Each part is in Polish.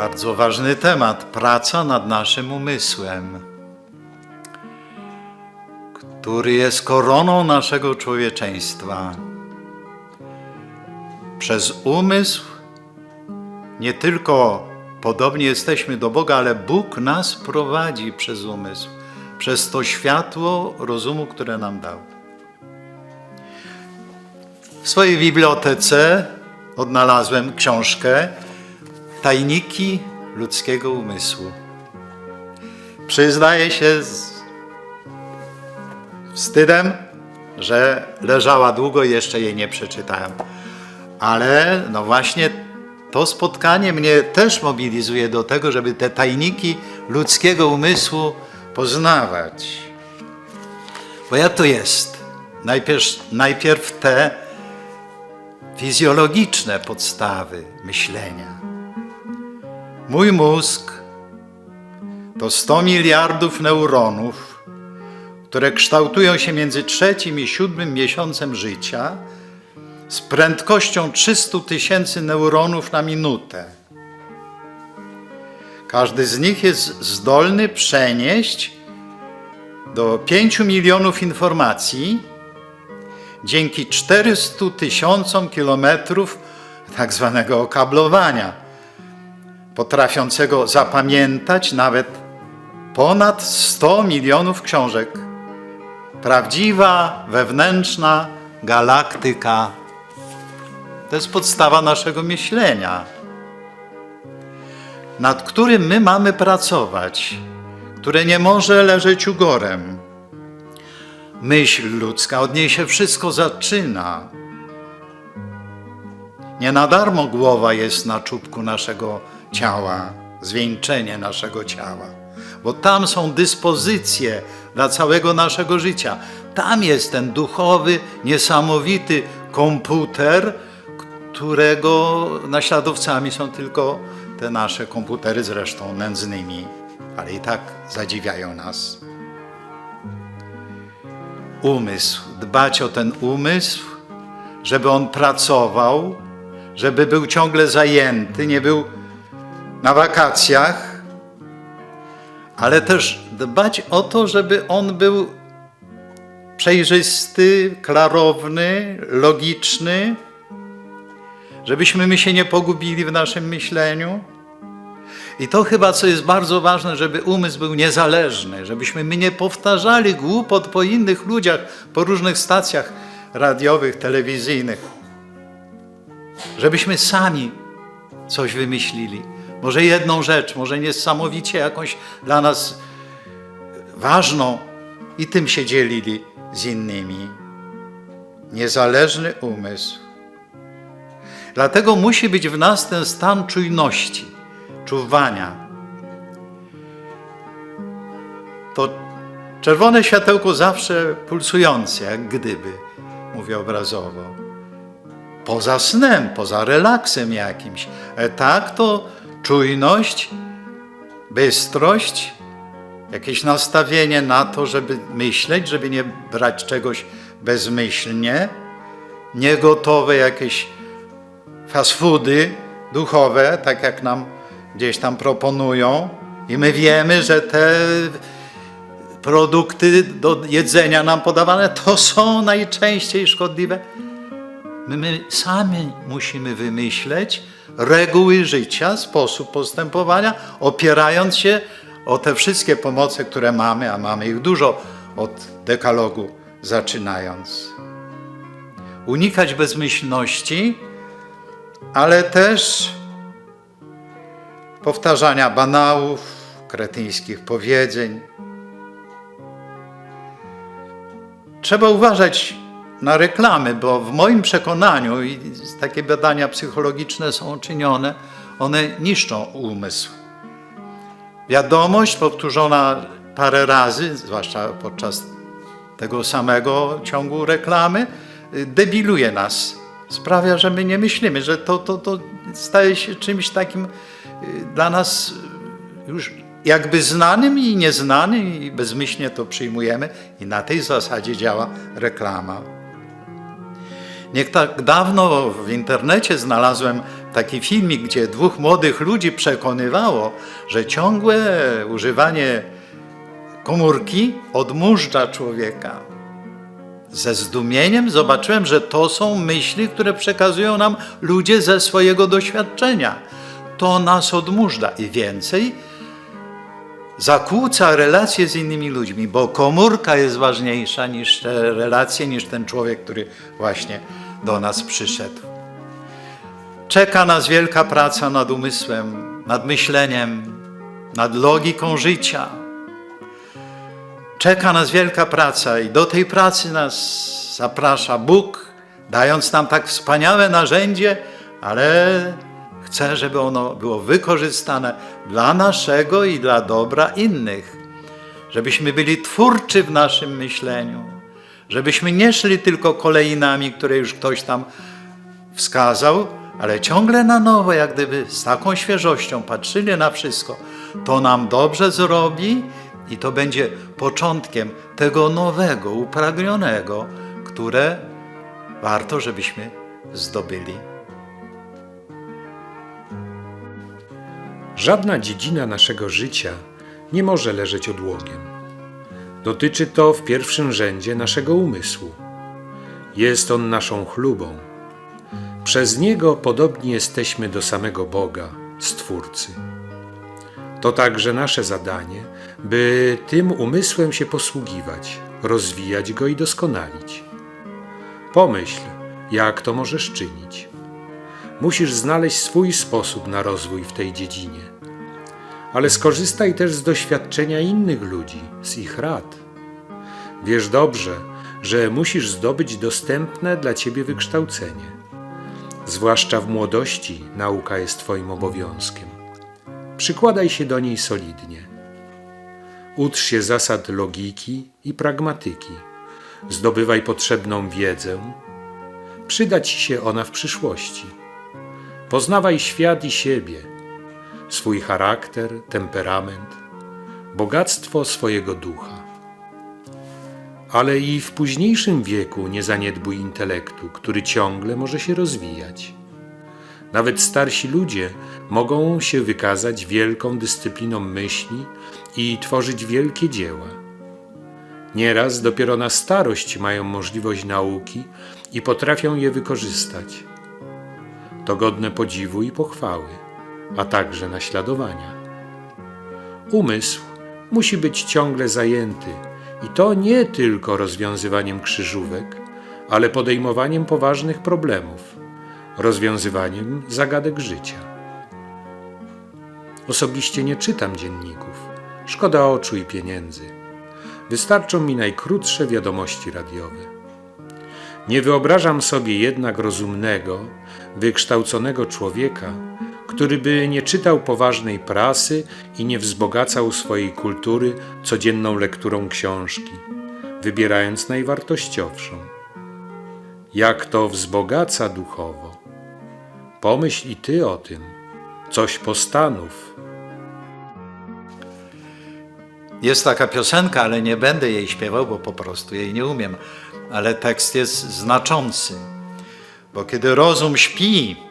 Bardzo ważny temat praca nad naszym umysłem, który jest koroną naszego człowieczeństwa. Przez umysł nie tylko podobnie jesteśmy do Boga, ale Bóg nas prowadzi przez umysł, przez to światło rozumu, które nam dał. W swojej bibliotece odnalazłem książkę Tajniki ludzkiego umysłu. Przyznaję się z wstydem, że leżała długo i jeszcze jej nie przeczytałem. Ale no właśnie to spotkanie mnie też mobilizuje do tego, żeby te tajniki ludzkiego umysłu poznawać. Bo jak to jest? Najpierw, najpierw te fizjologiczne podstawy myślenia. Mój mózg to 100 miliardów neuronów, które kształtują się między trzecim i siódmym miesiącem życia z prędkością 300 tysięcy neuronów na minutę. Każdy z nich jest zdolny przenieść do 5 milionów informacji dzięki 400 tysiącom kilometrów tak zwanego okablowania, potrafiącego zapamiętać nawet ponad 100 milionów książek. Prawdziwa, wewnętrzna galaktyka. To jest podstawa naszego myślenia, nad którym my mamy pracować, które nie może leżeć ugorem. Myśl ludzka, od niej się wszystko zaczyna. Nie na darmo głowa jest na czubku naszego ciała, zwieńczenie naszego ciała, bo tam są dyspozycje dla całego naszego życia. Tam jest ten duchowy, niesamowity komputer, którego naśladowcami są tylko te nasze komputery, zresztą nędznymi, ale i tak zadziwiają nas. Umysł, dbać o ten umysł, żeby on pracował, żeby był ciągle zajęty, nie był na wakacjach, ale też dbać o to, żeby on był przejrzysty, klarowny, logiczny, żebyśmy my się nie pogubili w naszym myśleniu. I to chyba, co jest bardzo ważne, żeby umysł był niezależny, żebyśmy my nie powtarzali głupot po innych ludziach, po różnych stacjach radiowych, telewizyjnych. Żebyśmy sami coś wymyślili. Może jedną rzecz, może niesamowicie jakąś dla nas ważną i tym się dzielili z innymi. Niezależny umysł. Dlatego musi być w nas ten stan czujności czuwania. To czerwone światełko zawsze pulsujące, jak gdyby, mówię obrazowo. Poza snem, poza relaksem jakimś. E tak to czujność, bystrość, jakieś nastawienie na to, żeby myśleć, żeby nie brać czegoś bezmyślnie, niegotowe jakieś fast foody duchowe, tak jak nam gdzieś tam proponują i my wiemy, że te produkty do jedzenia nam podawane to są najczęściej szkodliwe. My, sami musimy wymyśleć reguły życia, sposób postępowania, opierając się o te wszystkie pomoce, które mamy, a mamy ich dużo od dekalogu zaczynając. Unikać bezmyślności, ale też powtarzania banałów, kretyńskich powiedzeń. Trzeba uważać na reklamy, bo w moim przekonaniu, i takie badania psychologiczne są czynione, one niszczą umysł. Wiadomość powtórzona parę razy, zwłaszcza podczas tego samego ciągu reklamy, debiluje nas. Sprawia, że my nie myślimy, że to, to, to staje się czymś takim dla nas już jakby znanym i nieznanym i bezmyślnie to przyjmujemy i na tej zasadzie działa reklama. Nie tak dawno w internecie znalazłem taki filmik, gdzie dwóch młodych ludzi przekonywało, że ciągłe używanie komórki odmurza człowieka. Ze zdumieniem zobaczyłem, że to są myśli, które przekazują nam ludzie ze swojego doświadczenia. To nas odmurza i więcej zakłóca relacje z innymi ludźmi, bo komórka jest ważniejsza niż te relacje, niż ten człowiek, który właśnie do nas przyszedł. Czeka nas wielka praca nad umysłem, nad myśleniem, nad logiką życia. Czeka nas wielka praca i do tej pracy nas zaprasza Bóg, dając nam tak wspaniałe narzędzie, ale chce, żeby ono było wykorzystane dla naszego i dla dobra innych. Żebyśmy byli twórczy w naszym myśleniu, żebyśmy nie szli tylko kolejnami, które już ktoś tam wskazał, ale ciągle na nowo, jak gdyby z taką świeżością patrzyli na wszystko. To nam dobrze zrobi i to będzie początkiem tego nowego, upragnionego, które warto, żebyśmy zdobyli. Żadna dziedzina naszego życia nie może leżeć odłogiem. Dotyczy to w pierwszym rzędzie naszego umysłu. Jest on naszą chlubą. Przez niego podobni jesteśmy do samego Boga, Stwórcy. To także nasze zadanie, by tym umysłem się posługiwać, rozwijać go i doskonalić. Pomyśl, jak to możesz czynić. Musisz znaleźć swój sposób na rozwój w tej dziedzinie. Ale skorzystaj też z doświadczenia innych ludzi, z ich rad. Wiesz dobrze, że musisz zdobyć dostępne dla ciebie wykształcenie. Zwłaszcza w młodości nauka jest Twoim obowiązkiem. Przykładaj się do niej solidnie. Ucz się zasad logiki i pragmatyki. Zdobywaj potrzebną wiedzę. Przyda ci się ona w przyszłości. Poznawaj świat i siebie, swój charakter, temperament, bogactwo swojego ducha. Ale i w późniejszym wieku nie zaniedbuj intelektu, który ciągle może się rozwijać. Nawet starsi ludzie mogą się wykazać wielką dyscypliną myśli i tworzyć wielkie dzieła. Nieraz dopiero na starość mają możliwość nauki i potrafią je wykorzystać. To godne podziwu i pochwały, a także naśladowania. Umysł musi być ciągle zajęty i to nie tylko rozwiązywaniem krzyżówek, ale podejmowaniem poważnych problemów, rozwiązywaniem zagadek życia. Osobiście nie czytam dzienników. Szkoda oczu i pieniędzy. Wystarczą mi najkrótsze wiadomości radiowe. Nie wyobrażam sobie jednak rozumnego, wykształconego człowieka, który by nie czytał poważnej prasy i nie wzbogacał swojej kultury codzienną lekturą książki, wybierając najwartościowszą. Jak to wzbogaca duchowo. Pomyśl i ty o tym. Coś postanów. Jest taka piosenka, ale nie będę jej śpiewał, bo po prostu jej nie umiem. Ale tekst jest znaczący. Bo kiedy rozum śpi,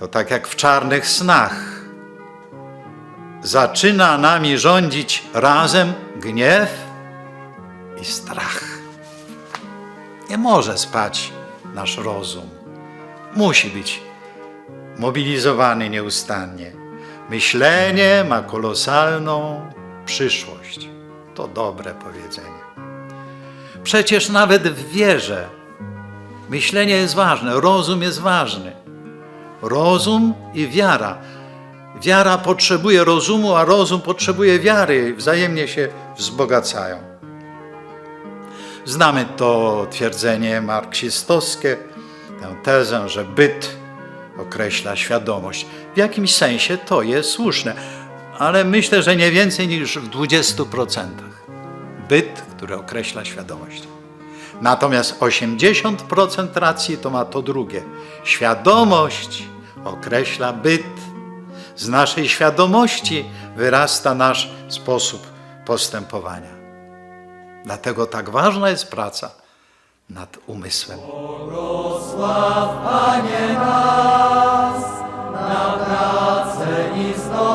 to tak jak w czarnych snach, zaczyna nami rządzić razem gniew i strach. Nie może spać nasz rozum. Musi być mobilizowany nieustannie. Myślenie ma kolosalną przyszłość. To dobre powiedzenie. Przecież nawet w wierze myślenie jest ważne, rozum jest ważny. Rozum i wiara. Wiara potrzebuje rozumu, a rozum potrzebuje wiary. Wzajemnie się wzbogacają. Znamy to twierdzenie marksistowskie, tę tezę, że byt określa świadomość. W jakimś sensie to jest słuszne, ale myślę, że nie więcej niż w 20%. Byt, który określa świadomość. Natomiast 80% racji to ma to drugie. Świadomość określa byt. Z naszej świadomości wyrasta nasz sposób postępowania. Dlatego tak ważna jest praca nad umysłem. i znojny